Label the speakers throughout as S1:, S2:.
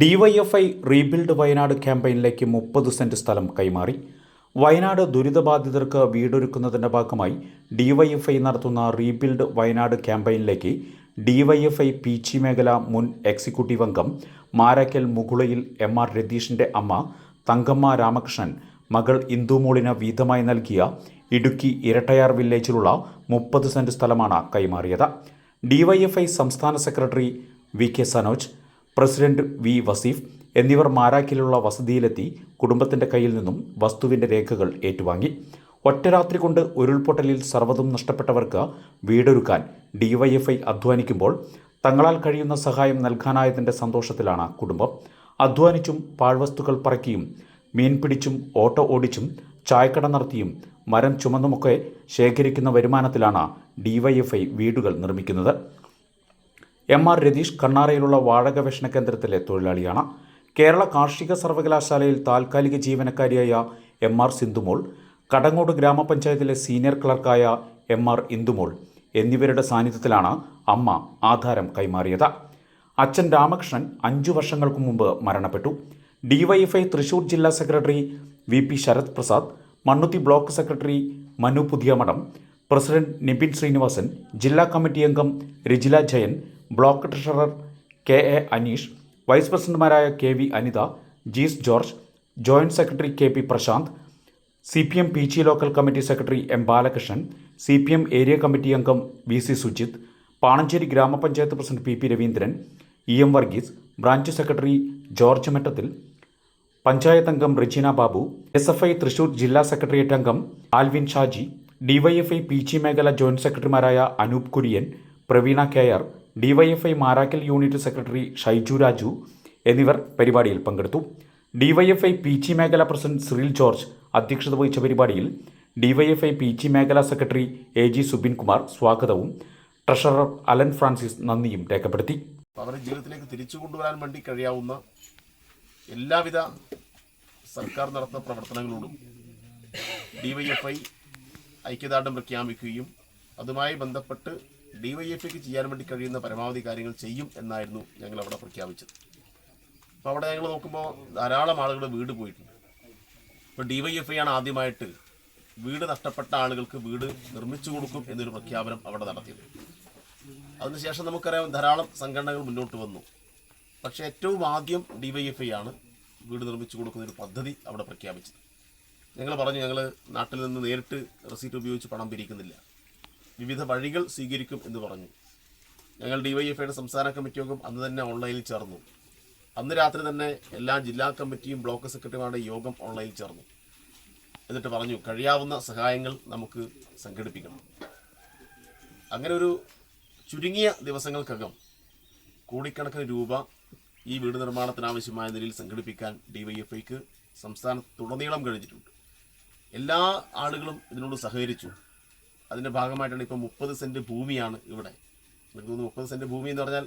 S1: DYFI rebuild Wayanad ക്യാമ്പയിനിലേക്ക് മുപ്പത് saint സ്ഥലം കൈമാറി. വയനാട് ദുരിതബാധിതർക്ക് വീടൊരുക്കുന്നതിന്റെ ഭാഗമായി ഡിവൈഎഫ്ഐ നടത്തുന്ന റീബിൽഡ് വയനാട് ക്യാമ്പയിനിലേക്ക് ഡിവൈഎഫ്ഐ പീച്ചി മേഖല മുൻ എക്സിക്യൂട്ടീവ് അംഗം മാരാക്കൽ മുകുളയിൽ എം ആർ രതീഷിന്റെ അമ്മ തങ്കമ്മ രാമകൃഷ്ണൻ മകൾ ഇന്ദുമോളിന് വീതമായി നൽകിയ ഇടുക്കി ഇരട്ടയാർ വില്ലേജിലുള്ള മുപ്പത് സെന്റ് സ്ഥലമാണ് കൈമാറിയത്. ഡിവൈഎഫ്ഐ സംസ്ഥാന secretary V K Sanoj president V Vaseef എന്നിവർ മാരാക്കിലുള്ള വസതിയിലെത്തി കുടുംബത്തിന്റെ കയ്യിൽ നിന്നും വസ്തുവിന്റെ രേഖകൾ ഏറ്റുവാങ്ങി. ഒറ്റരാത്രി കൊണ്ട് ഉരുൾപൊട്ടലിൽ സർവതും നഷ്ടപ്പെട്ടവർക്ക് വീടൊരുക്കാൻ ഡിവൈഎഫ്ഐ അധ്വാനിക്കുമ്പോൾ തങ്ങളാൽ കഴിയുന്ന സഹായം നൽകാനായതിന്റെ സന്തോഷത്തിലാണ് കുടുംബം. അധ്വാനിച്ചും പാഴ്വസ്തുക്കൾ പറക്കിയും മീൻ പിടിച്ചും ഓട്ടോ ഓടിച്ചും ചായക്കട നടത്തിയും മരം ചുമന്നുമൊക്കെ ശേഖരിക്കുന്ന വരുമാനത്തിലാണ് ഡിവൈഎഫ്ഐ വീടുകൾ നിർമ്മിക്കുന്നത്. എം ആർ രതീഷ് കണ്ണാറയിലുള്ള വാഴ ഗവേഷണ കേന്ദ്രത്തിലെ തൊഴിലാളിയാണ്. കേരള കാർഷിക സർവകലാശാലയിൽ താൽക്കാലിക ജീവനക്കാരിയായ എം ആർ സിന്ധുമോൾ കടങ്ങോട് ഗ്രാമപഞ്ചായത്തിലെ സീനിയർ ക്ലർക്കായ എം ആർ ഇന്ദുമോൾ എന്നിവരുടെ സാന്നിധ്യത്തിലാണ് അമ്മ ആധാരം കൈമാറിയത്. അച്ഛൻ രാമകൃഷ്ണൻ അഞ്ചു വർഷങ്ങൾക്ക് മുമ്പ് മരണപ്പെട്ടു. ഡിവൈഎഫ്ഐ തൃശൂർ ജില്ലാ secretary V P Sarath Prasad Mannuthy block secretary Manu Puthiyamadam president Nibin Srinivasan ജില്ലാ കമ്മിറ്റി അംഗം Rajila Jayan block treasurer K A Aneesh vice പ്രസിഡന്റുമാരായ K V Anitha Jees George joint secretary K P Prasanth C P M P G local committee secretary M Balakrishnan C P M area committee അംഗം V C Sujith Panancherry ഗ്രാമപഞ്ചായത്ത് president P P Raveendran E M Varghese branch secretary George മെട്ടത്തിൽ panchayat അംഗം Regina Babu S F I Thrissur ജില്ലാ secretariat അംഗം Alvin Shaji DYFI P G മേഖല joint സെക്രട്ടറിമാരായ Anoop Kurian Praveena K R DYFI Marakkal unit secretary Shaiju Raju എന്നിവർ പരിപാടിയിൽ പങ്കെടുത്തു. DYFI P G മേഖല president Cyril George അധ്യക്ഷത വഹിച്ച പരിപാടിയിൽ ഡിവൈഎഫ്ഐ പി ജി മേഖല secretary A G Subin Kumar സ്വാഗതവും. ട്രഷറർ അലൻ ഫ്രാൻസിസ് നന്ദിയും രേഖപ്പെടുത്തി.
S2: അവരെ ജീവിതത്തിലേക്ക് തിരിച്ചു കൊണ്ടുവരാൻ വേണ്ടി കഴിയാവുന്ന എല്ലാവിധ സർക്കാർ നടത്തുന്ന പ്രവർത്തനങ്ങളോടും ഡിവൈഎഫ്ഐ ഐക്യദാർഢ്യം പ്രഖ്യാപിക്കുകയും അതുമായി ബന്ധപ്പെട്ട് ഡിവൈഎഫ്ഐക്ക് ചെയ്യാൻ വേണ്ടി കഴിയുന്ന പരമാവധി കാര്യങ്ങൾ ചെയ്യും എന്നായിരുന്നു ഞങ്ങൾ അവിടെ പ്രഖ്യാപിച്ചത്. അപ്പോൾ അവിടെ ഞങ്ങൾ നോക്കുമ്പോൾ ധാരാളം ആളുകൾ വീട് പോയിട്ടുണ്ട്. ഇപ്പോൾ ഡിവൈഎഫ്ഐ ആണ് ആദ്യമായിട്ട് വീട് നഷ്ടപ്പെട്ട ആളുകൾക്ക് വീട് നിർമ്മിച്ചു കൊടുക്കും എന്നൊരു പ്രഖ്യാപനം അവിടെ നടത്തിയത്. അതിനുശേഷം നമുക്കറിയാം ധാരാളം സംഘടനകൾ മുന്നോട്ട് വന്നു. പക്ഷേ ഏറ്റവും ആദ്യം ഡിവൈഎഫ്ഐ ആണ് വീട് നിർമ്മിച്ചു കൊടുക്കുന്ന ഒരു പദ്ധതി അവിടെ പ്രഖ്യാപിച്ചത്. ഞങ്ങൾ പറഞ്ഞു ഞങ്ങൾ നാട്ടിൽ നിന്ന് നേരിട്ട് റെസീറ്റ് ഉപയോഗിച്ച് പണം പിരിക്കുന്നില്ല. വിവിധ വഴികൾ സ്വീകരിക്കും എന്ന് പറഞ്ഞു. ഞങ്ങൾ ഡിവൈഎഫ്ഐയുടെ സംസ്ഥാന കമ്മിറ്റി യോഗം അന്ന് തന്നെ ഓൺലൈനിൽ ചേർന്നു. അന്ന് രാത്രി തന്നെ എല്ലാ ജില്ലാ കമ്മിറ്റിയും ബ്ലോക്ക് സെക്രട്ടറിമാരുടെ യോഗം ഓൺലൈനിൽ ചേർന്നു. എന്നിട്ട് പറഞ്ഞു കഴിയാവുന്ന സഹായങ്ങൾ നമുക്ക് സംഘടിപ്പിക്കണം. അങ്ങനെ ഒരു ചുരുങ്ങിയ ദിവസങ്ങൾക്കകം കോടിക്കണക്കിന് രൂപ ഈ വീട് നിർമ്മാണത്തിനാവശ്യമായ നിലയിൽ സംഘടിപ്പിക്കാൻ ഡിവൈഎഫ്ഐക്ക് സംസ്ഥാനത്തുടനീളം കഴിഞ്ഞിട്ടുണ്ട്. എല്ലാ ആളുകളും ഇതിനോട് സഹകരിച്ചു. അതിന്റെ ഭാഗമായിട്ടാണ് ഇപ്പോൾ മുപ്പത് സെന്റ് ഭൂമിയാണ് ഇവിടെ. എനിക്ക് തോന്നുന്നു മുപ്പത് സെന്റ് ഭൂമി എന്ന് പറഞ്ഞാൽ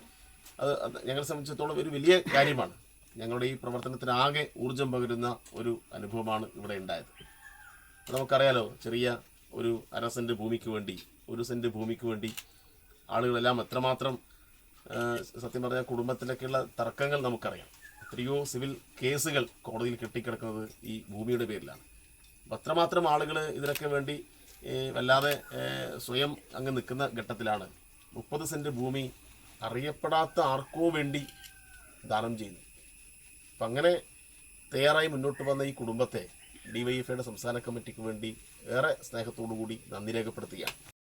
S2: അത് ഞങ്ങളെ സംബന്ധിച്ചിടത്തോളം ഒരു വലിയ കാര്യമാണ്. ഞങ്ങളുടെ ഈ പ്രവർത്തനത്തിന് ആകെ ഊർജം പകരുന്ന ഒരു അനുഭവമാണ് ഇവിടെ ഉണ്ടായത്. നമുക്കറിയാലോ ചെറിയ ഒരു അര സെന്റ് ഭൂമിക്ക് വേണ്ടി ഒരു സെന്റ് ഭൂമിക്ക് വേണ്ടി ആളുകളെല്ലാം എത്രമാത്രം സത്യം പറഞ്ഞാൽ കുടുംബത്തിലൊക്കെയുള്ള തർക്കങ്ങൾ നമുക്കറിയാം. എത്രയോ സിവിൽ കേസുകൾ കോടതിയിൽ കെട്ടിക്കിടക്കുന്നത് ഈ ഭൂമിയുടെ പേരിലാണ്. അപ്പം അത്രമാത്രം ആളുകൾ ഇതിനൊക്കെ വേണ്ടി വല്ലാതെ സ്വയം അങ്ങ് നിൽക്കുന്ന ഘട്ടത്തിലാണ്. മുപ്പത് സെന്റ് ഭൂമി അറിയപ്പെടാത്ത ആർക്കോ വേണ്ടി ദാനം ചെയ്യുന്നു. അപ്പം അങ്ങനെ തയ്യാറായി മുന്നോട്ട് വന്ന ഈ കുടുംബത്തെ ഡി വൈ എഫ് ഐയുടെ സംസ്ഥാന കമ്മിറ്റിക്ക് വേണ്ടി ഏറെ സ്നേഹത്തോടു കൂടി നന്ദി രേഖപ്പെടുത്തുകയാണ്.